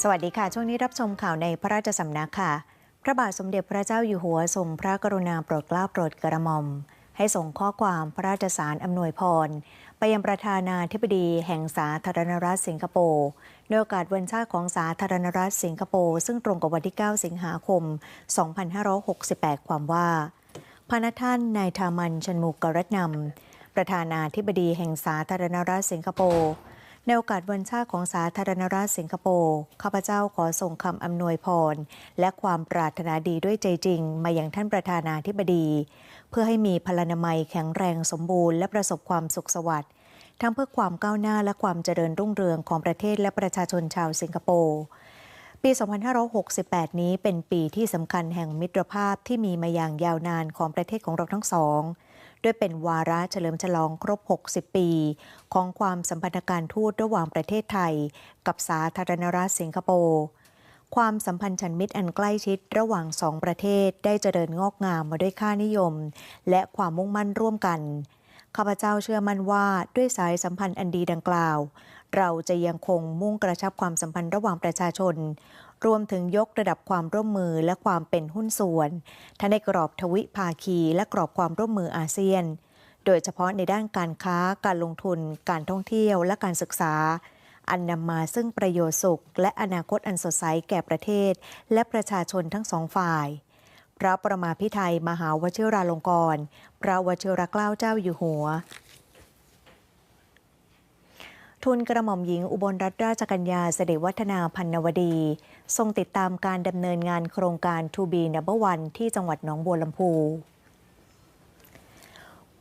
สวัสดีค่ะ ช่วงนี้รับชมข่าวในพระราชสำนักค่ะ พระบาทสมเด็จพระเจ้าอยู่หัวทรงพระกรุณาโปรดเกล้าโปรดกระหม่อม ให้ส่งข้อความพระราชสารอำนวยพร ไปยังประธานาธิบดีแห่งสาธารณรัฐสิงคโปร์ในโอกาสวันชาติของสาธารณรัฐสิงคโปร์ซึ่งตรงกับวันที่ 9 สิงหาคม 2568 ความว่าพระนท่านนายทามันชันมุกกรัตนำประธานาธิบดีแห่งสาธารณรัฐสิงคโปร์ ในโอกาสวันชาติของสาธารณรัฐสิงคโปร์ ข้าพเจ้าขอส่งคำอำนวยพร และความปรารถนาดีด้วยใจจริง มาอย่างท่านประธานาธิบดี เพื่อให้มีพลานามัยแข็งแรงสมบูรณ์และประสบความสุขสวัสดิ์ทั้งเพื่อความก้าวหน้าและความเจริญรุ่งเรืองของประเทศและประชาชนชาวสิงคโปร์ปี 2568 นี้เป็นปีที่สำคัญแห่งมิตรภาพที่มีมาอย่างยาวนานของประเทศของเราทั้งสอง ด้วยเป็นวาระเฉลิมฉลองครบ 60 ปี ของความสัมพันธการทูตระหว่างประเทศไทย กับสาธารณรัฐสิงคโปร์ความสัมพันธ์ชันมิตรอันใกล้ชิดระหว่างสองประเทศได้เจริญงอกงามมาด้วยค่านิยม และความมุ่งมั่นร่วมกัน ข้าพเจ้าเชื่อมั่นว่าด้วยสายสัมพันธ์อันดีดังกล่าว เราจะยังคงมุ่งกระชับความสัมพันธ์ระหว่างประชาชน รวมถึงยกระดับความร่วมมือและความเป็นหุ้นส่วนทั้งในกรอบทวิภาคีและกรอบความร่วมมืออาเซียน โดยเฉพาะในด้านการค้า การลงทุน การท่องเที่ยวและการศึกษา อันนำมาซึ่งประโยชน์สุข และอนาคตอันสดใสแก่ประเทศ และประชาชนทั้งสองฝ่าย พระประมาพิไทยมหาวชิราลงกรณ์พระวชิรเกล้าเจ้าอยู่หัว ทุนกระหม่อมหญิงอุบลรัตนราชกัญญาเสด็จวัฒนาพันนวดี ทรงติดตามการดำเนินงานโครงการ To be Number One ที่จังหวัดหนองบัวลำพู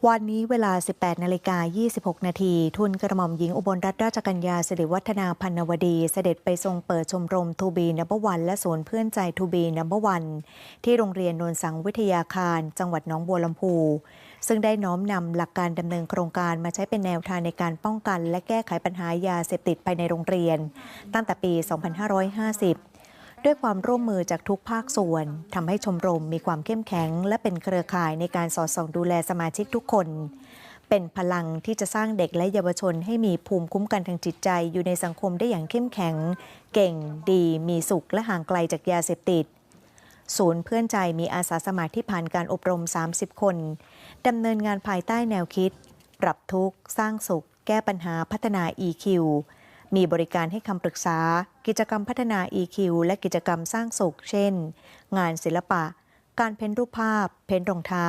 วันนี้เวลา 18 นาฬิกา 26 นาที ทุนกระหม่อมหญิงอุบลรัตนราชกัญญาเสิริวัฒนาพันนวดี เสด็จไปทรงเปิดชมรมทูบีนับวันและศูนย์เพื่อนใจทูบีนับวันที่โรงเรียนนนสังวิทยาคาร จังหวัดหนองบัวลำพู ซึ่งได้น้อมนำหลักการดำเนินโครงการมาใช้เป็นแนวทางในการป้องกัน และแก้ไขปัญหายาเสพติดภายในโรงเรียน ตั้งแต่ปี 2550ด้วยความร่วมมือจากทุกภาคส่วนทำให้ชมรมมีความเข้มแข็ง และเป็นเครือข่ายในการสอดส่องดูแลสมาชิกทุกคน เป็นพลังที่จะสร้างเด็กและเยาวชนให้มีภูมิคุ้มกันทางจิตใจ อยู่ในสังคมได้อย่างเข้มแข็ง เก่ง ดี มีสุข และห่างไกลจากยาเสพติด ศูนย์เพื่อนใจมีอาสาสมัครที่ผ่านการอบรม 30 คน ดำเนินงานภายใต้แนวคิด ปรับทุกข์ สร้างสุข แก้ปัญหาพัฒนา EQ มีบริการให้คำปรึกษา กิจกรรมพัฒนา EQ และกิจกรรมสร้างสุข เช่น งานศิลปะ การเพ้นรูปภาพ เพ้นรองเท้า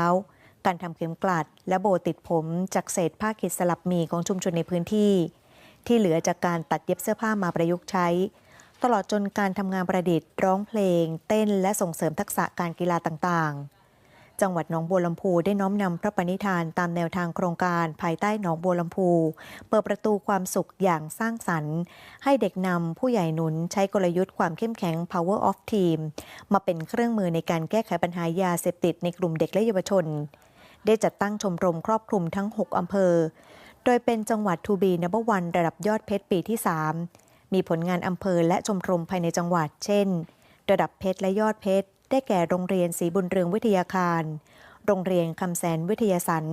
การทำเข็มกลัด และโบติดผมจากเศษผ้าขีดสลับหมีของชุมชนในพื้นที่ ที่เหลือจากการตัดเย็บเสื้อผ้ามาประยุกต์ใช้ ตลอดจนการทำงานประดิษฐ์ ร้องเพลง เต้น และส่งเสริมทักษะการกีฬาต่างๆ จังหวัดหนองบัวลำพูได้น้อมนำพระปณิธานตามแนวทางโครงการภายใต้หนองบัวลำพู เปิดประตูความสุขอย่างสร้างสรรค์ ให้เด็กนำผู้ใหญ่หนุนใช้กลยุทธ์ความเข้มแข็ง Power of Team มาเป็นเครื่องมือในการแก้ไขปัญหายาเสพติดในกลุ่มเด็กและเยาวชน ได้จัดตั้งชมรมครอบคลุมทั้ง 6อำเภอ โดยเป็นจังหวัดทูบีนับวันระดับยอดเพชรปีที่ 3 มีผลงานอำเภอและชมรมภายในจังหวัด เช่น ระดับเพชรและยอดเพชร ได้แก่โรงเรียนศรีบุญเรืองวิทยาคาร โรงเรียนคำแสนวิทยาสัน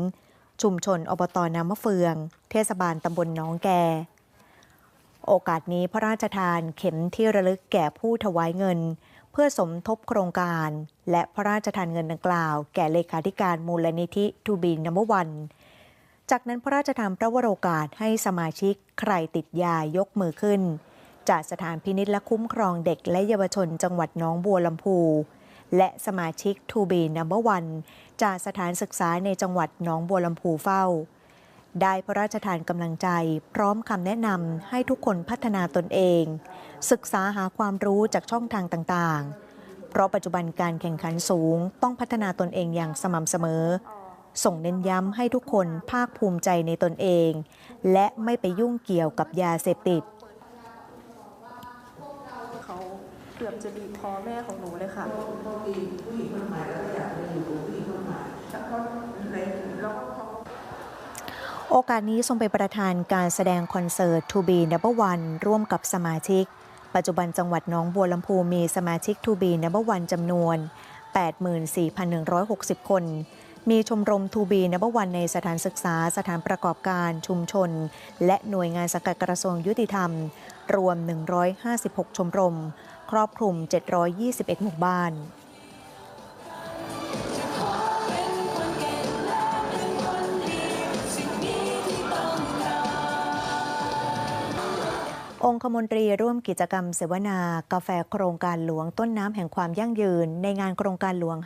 ชุมชนอบตน้ำมะเฟือง เทศบาลตำบลหนองแก โอกาสนี้พระราชทานเข็มที่ระลึกแก่ผู้ถวายเงิน เพื่อสมทบโครงการ และพระราชทานเงินดังกล่าว แก่เลขาธิการมูลนิธิทูบีนัมวัน จากนั้นพระราชทานพระวโรกาสให้สมาชิกใครติดยายกมือขึ้น จากสถานพินิจและคุ้มครองเด็กและเยาวชนจังหวัดน้องบัวลำพู และสมาชิกทูบีนัมเบอร์วันจากสถานศึกษาในจังหวัดน้องบัวลำพูเฝ้า ได้พระราชทานกำลังใจ พร้อมคำแนะนำให้ทุกคนพัฒนาตนเอง ศึกษาหาความรู้จากช่องทางต่างๆ เพราะปัจจุบันการแข่งขันสูงต้องพัฒนาตนเองอย่างสม่ำเสมอ ส่งเน้นย้ำให้ทุกคนภาคภูมิใจในตนเอง และไม่ไปยุ่งเกี่ยวกับยาเสพติด เขา เกือบจะบีบคอแม่ของหนูเลยค่ะก็มีผู้หญิงมากมายแล้วก็อยากไปอยู่กับผู้หญิงมากมายแล้วก็ในแล้วก็โอกาสนี้ทรงเป็นประธานการแสดงคอนเสิร์ต To Be Number One ร่วมกับสมาชิก ปัจจุบันจังหวัดน้องบัวลำพูมีสมาชิก To Be Number One จำนวน 84,160 คน มีชมรมทูบีนับวันในสถานศึกษา สถานประกอบการชุมชน และหน่วยงานสังกัดกระทรวงยุติธรรม รวม 156 ชมรม ครอบคลุม 721 หมู่บ้านองคมนตรีร่วมกิจกรรมเสวนา กาแฟโครงการหลวงต้นน้ำแห่งความยั่งยืน ในงานโครงการหลวง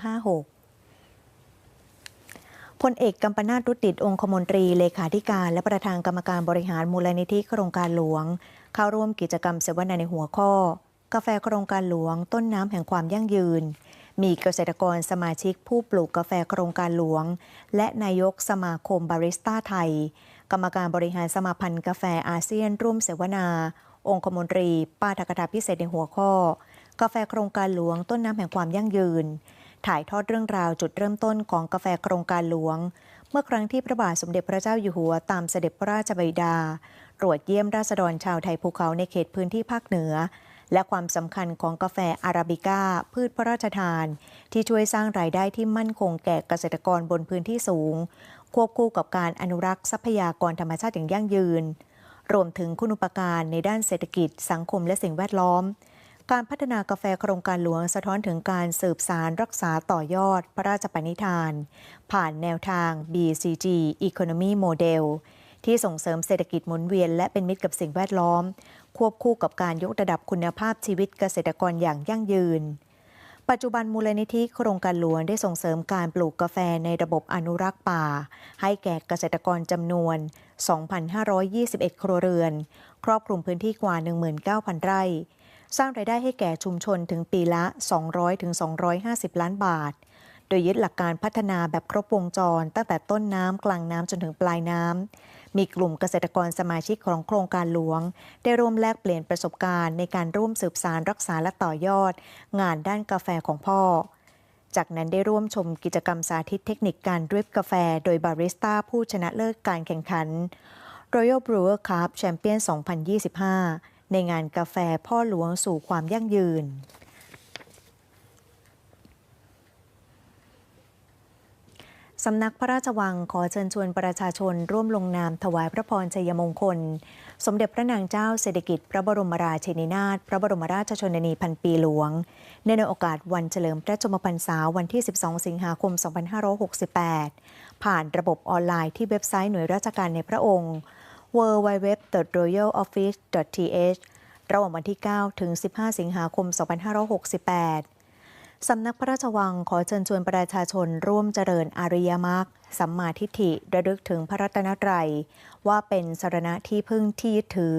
56 พลเอกกัมปนาตรุดดิตองคมนตรีเลขาธิการและประธานกรรมการบริหารมูลนิธิโครงการหลวง เข้าร่วมกิจกรรมเสวนาในหัวข้อ กาแฟโครงการหลวงต้นน้ำแห่งความยั่งยืน มีเกษตรกรสมาชิกผู้ปลูกกาแฟโครงการหลวง และนายกสมาคมบาริสต้าไทย กรรมการบริหารสมาพันธ์กาแฟอาเซียนร่วมเสวนา องคมนตรีป้าธกถาพิเศษในหัวข้อ กาแฟโครงการหลวงต้นน้ำแห่งความยั่งยืน ถ่ายทอดเรื่องราวจุดเริ่มต้นของกาแฟโครงการหลวง เมื่อครั้งที่พระบาทสมเด็จพระเจ้าอยู่หัวตามเสด็จพระราชบิดา ตรวจเยี่ยมราษฎรชาวไทยภูเขาในเขตพื้นที่ภาคเหนือ และความสำคัญของกาแฟอาราบิก้า พืชพระราชทาน ที่ช่วยสร้างรายได้ที่มั่นคงแก่เกษตรกรบนพื้นที่สูง ควบคู่กับการอนุรักษ์ทรัพยากรธรรมชาติอย่างยั่งยืน รวมถึงคุณุปการในด้านเศรษฐกิจ สังคมและสิ่งแวดล้อม การพัฒนากาแฟโครงการหลวงสะท้อนถึงการสืบสารรักษาต่อยอด พระราชปณิธาน ผ่านแนวทาง BCG Economy Model ที่ส่งเสริมเศรษฐกิจหมุนเวียน และเป็นมิตรกับสิ่งแวดล้อม ควบคู่กับการยกระดับคุณภาพชีวิตเกษตรกรอย่างยั่งยืน ปัจจุบันมูลนิธิโครงการหลวงได้ส่งเสริมการปลูกกาแฟในระบบอนุรักษ์ป่า ให้แก่เกษตรกรจำนวน 2,521 ครัวเรือน ครอบคลุมพื้นที่กว่า 19,000 ไร่ สร้างรายได้ให้แก่ชุมชนถึงปีละ 200-250 ล้านบาทโดยยึดหลักการพัฒนาแบบครบวงจร ตั้งแต่ต้นน้ำกลางน้ำจนถึงปลายน้ำ มีกลุ่มเกษตรกรสมาชิกของโครงการหลวง ได้ร่วมแลกเปลี่ยนประสบการณ์ในการร่วมสืบสารรักษาและต่อยอด งานด้านกาแฟของพ่อ จากนั้นได้ร่วมชมกิจกรรมสาธิตเทคนิคการดริปกาแฟ โดยบาริสต้าผู้ชนะเลิศการแข่งขัน Royal Brewer Cup Champion 2025 ในงานกาแฟพ่อหลวงสู่ความยั่งยืน สำนักพระราชวังขอเชิญชวนประชาชนร่วมลงนามถวายพระพรชัยมงคล สมเด็จพระนางเจ้าเศรษฐกิจ พระบรมราชินีนาถพระบรมราชชนนีพันปีหลวงในในโอกาสวันเฉลิมพระชมพรรษาวันที่ 12 สิงหาคม 2568 ผ่านระบบออนไลน์ที่เว็บไซต์หน่วยราชการในพระองค์ www.royaloffice.th ระหว่างวันที่ 9 ถึง 15 สิงหาคม 2568 สำนักพระราชวังขอเชิญชวนประชาชนร่วมเจริญอริยมรรคสัมมาทิฏฐิระลึกถึงพระรัตนตรัย ว่าเป็นสารณะที่พึ่งที่ยึดถือ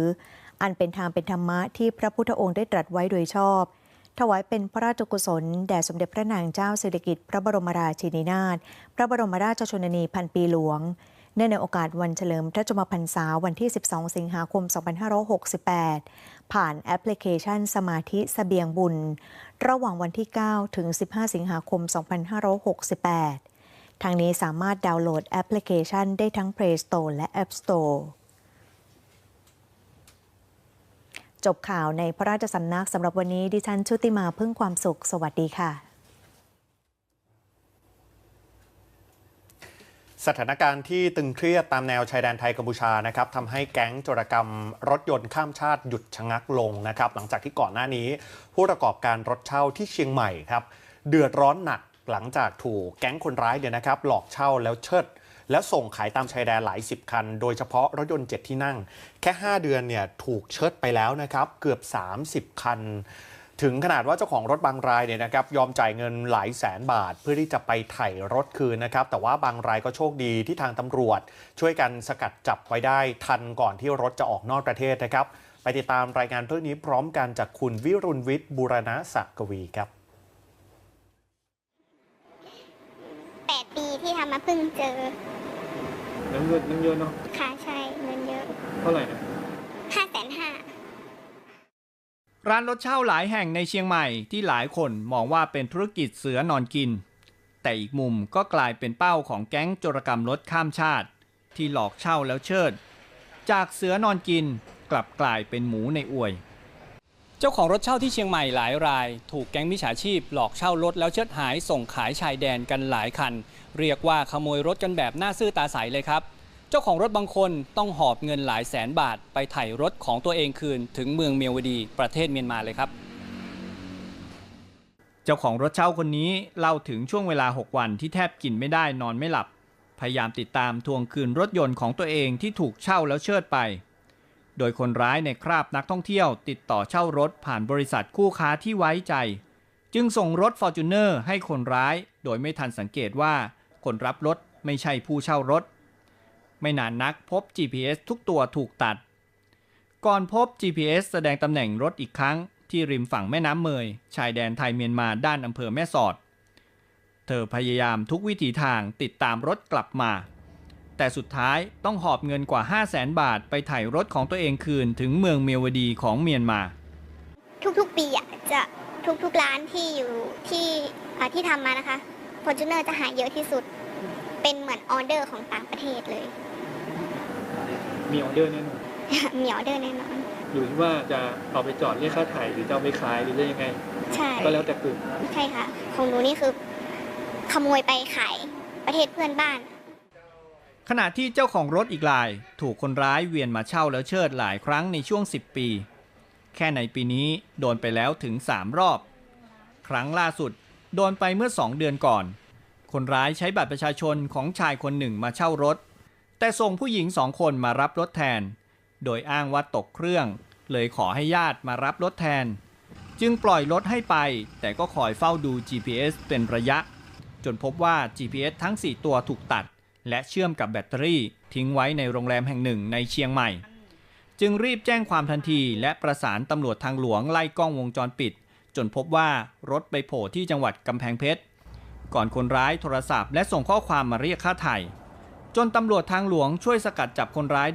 อันเป็นทางเป็นธรรมะที่พระพุทธองค์ได้ตรัสไว้โดยชอบ ถวายเป็นพระราชกุศล แด่สมเด็จพระนางเจ้าสิริกิติ์พระบรมราชินีนาถพระบรมราชชนนีพันปีหลวง เนื่องในโอกาสวันเฉลิมพระชนมพรรษาวันที่ 12 สิงหาคม 2568 ผ่านแอปพลิเคชันสมาธิสเสบียงบุญ ระหว่างวันที่ 9 ถึง 15 สิงหาคม 2568 ทางนี้สามารถดาวน์โหลดแอปพลิเคชันได้ทั้ง Play Store และ App Store จบข่าวในพระราชสำนักสำหรับวันนี้ดิฉันชุติมาพึ่งความสุข สวัสดีค่ะ สถานการณ์ที่ตึงเครียดตามแนวชายแดนไทยกัมพูชานะครับทำให้แก๊งโจรกรรมรถยนต์ข้ามชาติหยุดชะงักลงนะครับ หลังจากที่ก่อนหน้านี้ ผู้ประกอบการรถเช่าที่เชียงใหม่ครับเดือดร้อนหนักหลังจากถูกแก๊งคนร้ายเนี่ยนะครับ หลอกเช่าแล้วเชิด แล้วส่งขายตามชายแดนหลายสิบคัน โดยเฉพาะรถยนต์7ที่นั่ง แค่ 5 เดือนเนี่ยถูกเชิดไปแล้วนะครับ เกือบ 30 คัน ถึงขนาดว่าเจ้าของรถบางรายเนี่ยนะครับยอมจ่ายเงินหลายแสนบาท เพื่อที่จะไปไถ่รถคืนนะครับแต่ว่าบางรายก็โชคดีที่ทางตำรวจ ช่วยกันสกัดจับไว้ได้ทันก่อนที่รถจะออกนอกประเทศนะครับ ไปติดตามรายงานเรื่องนี้พร้อมกันจากคุณวิรุณวิทย์บุรณะศักดิ์กวีครับแปดปีที่ทำมาเพิ่งเจอน้ำเงินน้ำเยอะเนาะค่ะใช่เงินเยอะ เท่าไหร่นะ ห้าแสนห้า ร้านรถเช่าหลายแห่งในเชียงใหม่ที่หลายคนมองว่าเป็นธุรกิจเสือนอนกิน แต่อีกมุมก็กลายเป็นเป้าของแก๊งโจรกรรมรถข้ามชาติ ที่หลอกเช่าแล้วเชิด จากเสือนอนกินกลับกลายเป็นหมูในอวยโจจ้าของรถเช่าที่เชียงใหม่หลายราย ถูกแก๊งมิจฉาชีพ หลอกเช่ารถแล้วเชิดหายส่งขายชายแดนกันหลายคัน เรียกว่าขโมยรถกันแบบหน้าซื่อตาใสเลยครับ จ้าของรถบางคนต้องหอบเงินหลายแสนบาท ไปไถ่รถของตัวเองคืนถึงเมืองเมียวดีประเทศเมียนมาเลยครับ เจ้าของรถเช่าคนนี้เล่าถึงช่วงเวลา 6 วันที่แทบกินไม่ได้นอนไม่หลับ พยายามติดตามทวงคืนรถยนต์ของตัวเองที่ถูกเช่าแล้วเชิดไป โดยคนร้ายในคราบนักท่องเที่ยว ติดต่อเช่ารถผ่านบริษัทคู่ค้าที่ไว้ใจ จึงส่งรถ f o r t u n e r ให้คนร้าย โดยไม่ทันสังเกตว่าคนรับรถไม่ใช่ผู้เช่ารถ ไม่นานนักพบ GPS ทุกตัวถูกตัด ก่อนพบ GPS แสดงตำแหน่งรถอีกครั้ง ที่ริมฝั่งแม่น้ำเมย ชายแดนไทยเมียนมาด้านอำเภอแม่สอด เธอพยายามทุกวิถีทางติดตามรถกลับมา แต่สุดท้ายต้องหอบเงินกว่า 5 0 0แสนบาทไปถ่ายรถของตัวเองคืนถึงเมืองเมียวดีของเมียนมา ทุกๆปีอะจะทุกๆร้านที่อยู่ที่ที่ทำมานะคะฟอร์จูเนอร์จะหาเยอะที่สุด เป็นเหมือนออเดอร์ของต่างประเทศเลย มีออเดอร์แน่นอนมีออเดอร์แน่นอน อยู่ที่ว่าจะเอาไปจอดเรียกค่าไถ่หรือจะเอาไปขายหรือจะยังไง ใช่ ก็แล้วแต่กลุ่ม ใช่ค่ะ ของหนูนี่คือขโมยไปขายประเทศเพื่อนบ้าน ขณะที่เจ้าของรถอีกราย ถูกคนร้ายเวียนมาเช่าแล้วเชิดหลายครั้งในช่วง 10 ปี แค่ในปีนี้โดนไปแล้วถึง 3 รอบ ครั้งล่าสุดโดนไปเมื่อ 2 เดือนก่อน คนร้ายใช้บัตรประชาชนของชายคนหนึ่งมาเช่ารถ แต่ส่งผู้หญิงสองคนมารับรถแทน โดยอ้างว่าตกเครื่อง เลยขอให้ญาติมารับรถแทน จึงปล่อยรถให้ไป แต่ก็คอยเฝ้าดู GPS เป็นระยะ จนพบว่า GPS ทั้ง 4 ตัวถูกตัด และเชื่อมกับแบตเตอรี่ ทิ้งไว้ในโรงแรมแห่งหนึ่งในเชียงใหม่ จึงรีบแจ้งความทันทีและประสานตำรวจทางหลวงไล่กล้องวงจรปิด จนพบว่ารถไปโผล่ที่จังหวัดกำแพงเพชรก่อนคนร้ายโทรศัพท์และส่งข้อความมาเรียกค่าไถ่ จนตำรวจทางหลวงช่วยสกัดจับคนร้าย